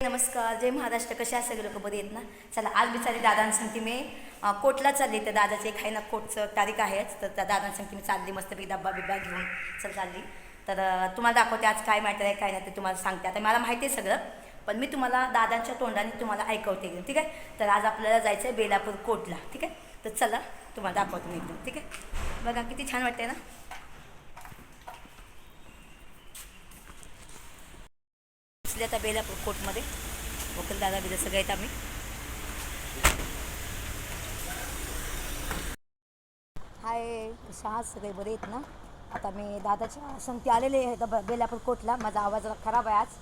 नमस्कार जय महाराष्ट्र. कसे आहे सगळे लोक? बरे आहेत ना? चला आज बिचारी चालली सांगते मी कोटला चालली तर दादाचे एक आहे ना कोटचं तारीख आहेच तर त्या दादांना सांगते मी चालली मस्तपैकी डब्बा बिब्बा घेऊन चल चालली. तर तुम्हाला दाखवते आज काय मॅटर आहे काय नाही ते तुम्हाला सांगते. आता मला माहिती आहे सगळं पण मी तुम्हाला दादांच्या तोंडाने तुम्हाला ऐकवते एकदम ठीक आहे? तर आज आपल्याला जायचं आहे बेलापूर कोटला ठीक आहे? तर चला तुम्हाला दाखवते मी एकदम ठीक आहे? बघा किती छान वाटते ना? बसले आता बेलापूर कोर्टमध्ये. वकील दादा बिदा सगळे आहेत आम्ही. हाय कशा आहात? सगळे बरे आहेत ना? आता मी दादाच्या संगती आलेले आहे बेलापूर कोर्टला. माझा आवाज जरा खराब आहे आज.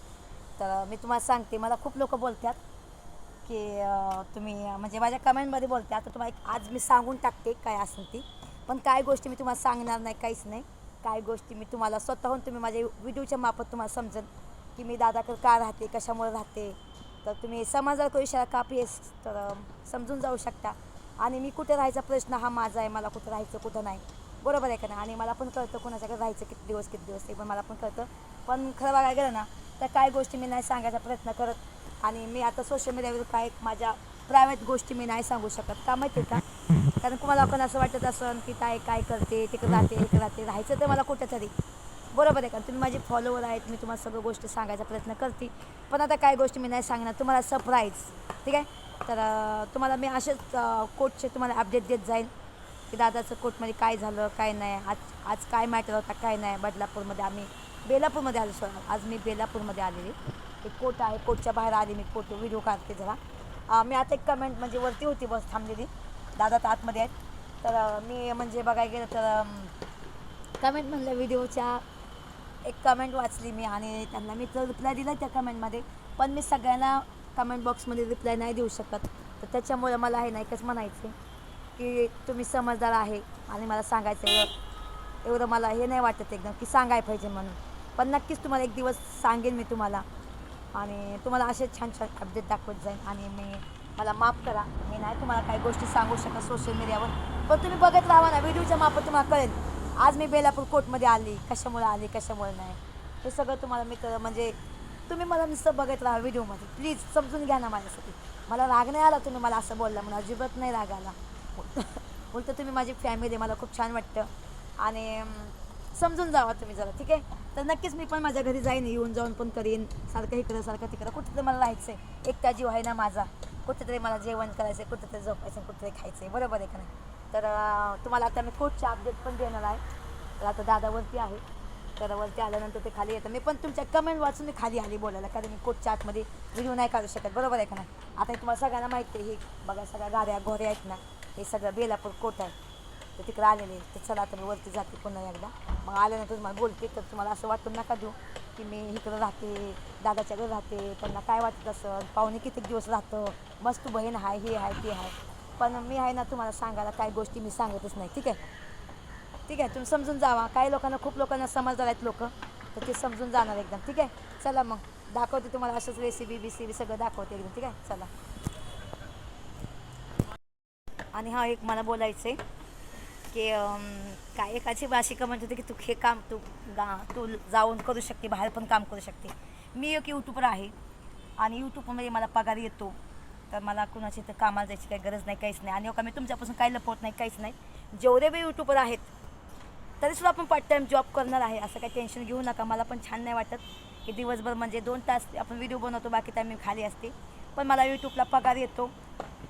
तर मी तुम्हाला सांगते मला खूप लोक बोलतात की तुम्ही म्हणजे माझ्या कमेंटमध्ये बोलतात. तर तुम्हाला एक आज मी सांगून टाकते काय असेल ती. पण काय गोष्टी मी तुम्हाला सांगणार नाही काहीच नाही. काय गोष्टी मी तुम्हाला स्वतःहून तुम्ही माझ्या व्हिडिओच्या मार्फत तुम्हाला समजेल की मी दादाकडे का राहते कशामुळे राहते? तर तुम्ही समाजाला इशारा का पेस तर समजून जाऊ शकता. आणि मी कुठे राहायचा प्रश्न हा माझा आहे मला कुठं राहायचं कुठं नाही. बरोबर आहे का नाही? आणि मला पण कळतं कोणाच्याकडे राहायचं किती दिवस किती दिवस ते पण मला पण कळतं. पण खरं बघायला गेलं ना तर काय गोष्टी मी नाही सांगायचा प्रयत्न करत. आणि मी आता सोशल मीडियावर काय माझ्या प्रायव्हेट गोष्टी मी नाही सांगू शकत. का माहिती आहे का? कारण तुम्हाला पण असं वाटत असं की काय काय करते तिकडे राहते इकडे राहते राहायचं तर मला कुठेतरी बरोबर आहे का तुम्ही माझे फॉलोवर आहेत मी तुम्हाला सगळं गोष्टी सांगायचा प्रयत्न करते. पण आता काय गोष्टी मी नाही सांगणार तुम्हाला सरप्राईज ठीक आहे? तर तुम्हाला मी असेच कोटचे तुम्हाला अपडेट देत जाईल की दादाचं कोटमध्ये काय झालं काय नाही आज आज काय मॅटर होता काय नाही बदलापूरमध्ये आम्ही बेलापूरमध्ये आलो सर आज मी बेलापूरमध्ये आलेली. एक कोट आहे कोटच्या बाहेर आली मी कोट व्हिडिओ काढते जरा. मी आता एक कमेंट म्हणजे वरती होती बस थांबलेली. दादा तर आतमध्ये आहेत. तर मी म्हणजे बघायला गेलं तर कमेंट म्हणलं व्हिडिओच्या एक कमेंट वाचली मी आणि त्यांना मी तर रिप्लाय दिला त्या कमेंटमध्ये पण मी सगळ्यांना कमेंट बॉक्समध्ये रिप्लाय नाही देऊ शकत. तर त्याच्यामुळे मला हे नाही एकच म्हणायचं की तुम्ही समजदार आहे आणि मला सांगायचं एवढं एवढं मला हे नाही वाटत एकदम की सांगायला पाहिजे म्हणून. पण नक्कीच तुम्हाला एक दिवस सांगेन मी तुम्हाला. आणि तुम्हाला असे छान छान अपडेट दाखवत जाईन आणि मी मला माफ करा. मी नाही तुम्हाला काही गोष्टी सांगू शकत सोशल मीडियावर पण तुम्ही बघत राहा ना व्हिडिओच्या माफत तुम्हाला कळेल. आज मी बेलापूर कोर्टमध्ये आली. कशामुळे आली कशामुळे नाही? हे सगळं तुम्हाला मी क म्हणजे तुम्ही मला नुसतं बघत राहा व्हिडिओमध्ये. प्लीज समजून घ्या ना माझ्यासाठी. मला राग नाही आला तुम्ही मला असं बोलला म्हणून. अजिबात नाही राग आला. बोलतं तुम्ही माझी फॅमिली मला खूप छान वाटतं. आणि समजून जावा तुम्ही जरा ठीक आहे? तर नक्कीच मी पण माझ्या घरी जाईन. येऊन जाऊन पण करीन. सारखं इकडं सारखं तिकडं. कुठेतरी मला राहायचं आहे एकटा जीव आहे ना माझा. कुठेतरी मला जेवण करायचं आहे कुठेतरी झोपायचं कुठेतरी खायचं आहे बरोबर आहे का नाही? तर तुम्हाला आता मी कोटचे अपडेट पण देणार आहे. तर आता दादावरती आहे. तर वरती आल्यानंतर ते खाली येतं. मी पण तुमच्या कमेंट वाचून मी खाली आली बोलायला कारण मी कोटच्या आतमध्ये व्हिडिओ नाही काढू शकत. बरोबर आहे का नाही? आता हे तुम्हाला सगळ्यांना माहिती आहे हे बघा सगळ्या गाड्या घोऱ्या आहेत ना हे सगळं बेलापूर कोट आहे. तर तिकडे आलेले तर चला आता मी वरती जाते पुन्हा एकदा. मग आल्यानंतर तुम्हाला बोलते तर तुम्हाला असं वाटून नका देऊ की मी इकडं राहते दादाच्या घरी राहते. त्यांना काय वाटत असं पाहुणे किती दिवस राहतं? मस्त बहीण आहे हे आहे ते आहे. पण मी आहे ना तुम्हाला सांगायला काही गोष्टी मी सांगतच नाही ठीक आहे? ठीक आहे तुम्ही समजून जावा. काही लोकांना खूप लोकांना समजदार आहेत लोक तर ते समजून जाणार एकदम ठीक आहे? चला मग दाखवते तुम्हाला असंच रेसिपी बिसिपी सगळं दाखवते एकदम ठीक आहे? चला. आणि हा एक मला बोलायचं आहे की काय एकाची भाषिका म्हणत होती की तू हे काम तू गा तू जाऊन करू शकते बाहेर पण काम करू शकते. मी एक यूट्यूबर आहे आणि यूट्यूबमध्ये मला पगार येतो. तर मला कुणाची तर कामाला जायची काही गरज नाही काहीच नाही. आणि हो का मी तुमच्यापासून काही लपवत नाही काहीच नाही. जेवढे बी यूट्यूबर आहेत तरीसुद्धा आपण पार्ट टाईम जॉब करणार आहे असं काही टेन्शन घेऊ नका. मला पण छान नाही वाटत की दिवसभर म्हणजे दोन तास आपण व्हिडिओ बनवतो बाकी टाईम मी खाली असते. पण मला यूट्यूबला पगार येतो.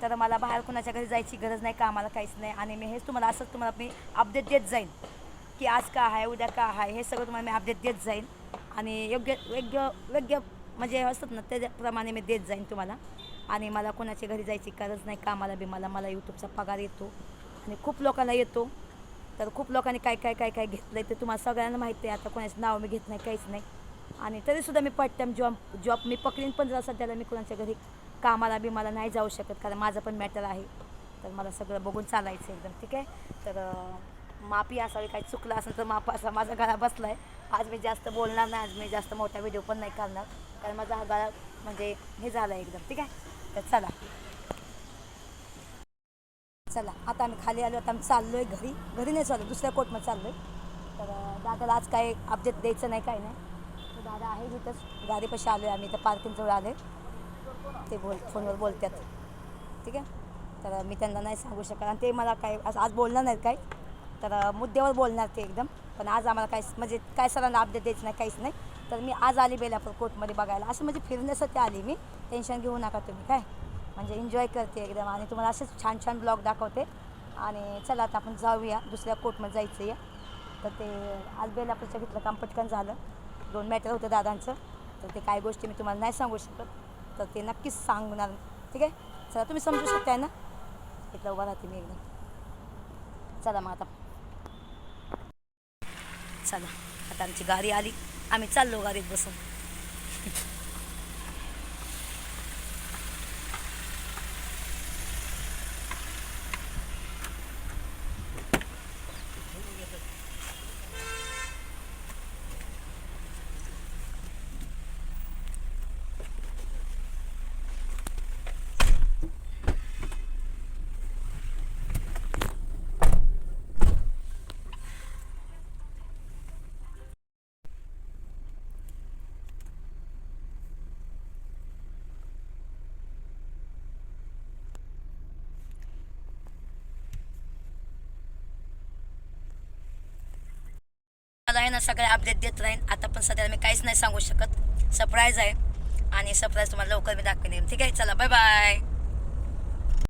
तर मला बाहेर कुणाच्या घरी जायची गरज नाही का आम्हाला काहीच नाही. आणि मी हेच तुम्हाला असंच तुम्हाला मी अपडेट देत जाईन की आज का आहे उद्या का आहे हे सगळं तुम्हाला मी अपडेट देत जाईन. आणि योग्य योग्य योग्य म्हणजे असतात ना त्याप्रमाणे मी देत जाईन तुम्हाला. आणि मला कोणाच्या घरी जायची गरज नाही कामाला बी मला मला यूट्यूबचा पगार येतो. आणि खूप लोकांना येतो. तर खूप लोकांनी काय काय काय काय घेतलं आहे ते तुम्हाला सगळ्यांना माहिती आहे. आता कोणाचं नाव मी घेत नाही काहीच नाही. आणि तरीसुद्धा मी पार्ट टाईम जॉब जॉब मी पकडीन पण जरा सध्याला मी कोणाच्या घरी कामाला बी मला नाही जाऊ शकत कारण माझं पण मॅटर आहे. तर मला सगळं बघून चालायचं एकदम ठीक आहे? तर माफी असावी काही चुकलं असेल तर माफ असा माझा गळा बसला आहे आज मी जास्त बोलणार नाही आज मी जास्त मोठा व्हिडिओ पण नाही करणार. कारण माझा हा गळा म्हणजे हे झाला आहे एकदम ठीक आहे? तर चला. चला. आता आम्ही खाली आलो. आता आम्ही चाललो आहे घरी. घरी नाही चाललो दुसऱ्या कोर्टमध्ये चाललो आहे तर दादाला आज काय अपडेट द्यायचं नाही काय नाही. तर दादा आहे तिथंच गाडीपाशी आलो आहे आम्ही. इथं पार्किंगजवळ आले ते बोल फोनवर बोलतात. ठीक आहे? तर मी त्यांना नाही सांगू शकत आणि ते मला काय आज आज बोलणार नाहीत काही. तर मुद्द्यावर बोलणार ते एकदम. पण आज आम्हाला काय म्हणजे काय सरांना अपडेट द्यायचं नाही काहीच नाही. तर मी आज आली बेलापूर कोर्टमध्ये बघायला. असं म्हणजे फिरण्यासाठी आली मी. टेन्शन घेऊ नका तुम्ही काय? म्हणजे एन्जॉय करते एकदम आणि तुम्हाला असेच छान छान ब्लॉग दाखवते. आणि चला आता आपण जाऊया दुसऱ्या कोर्टमध्ये जायचं आहे तर ते आज बेलापूरच्या घेतलं काम पटकन झालं. दोन मॅटर होतं दादांचं. तर ते काय गोष्टी मी तुम्हाला नाही सांगू शकत. तर ते नक्कीच सांगणार. ठीक आहे? चला तुम्ही समजू शकताय ना? इथलं उभा राहते मी एकदम. चला मग आता. चला आता आमची गाडी आली. आम्ही चाललो गाडीत बसून. मला आहे ना सगळे अपडेट देत राहीन. आता पण सध्या मी काहीच नाही सांगू शकत. सरप्राईज आहे. आणि सरप्राईज तुम्हाला लवकर मी दाखवेन. ठीक आहे? चला बाय बाय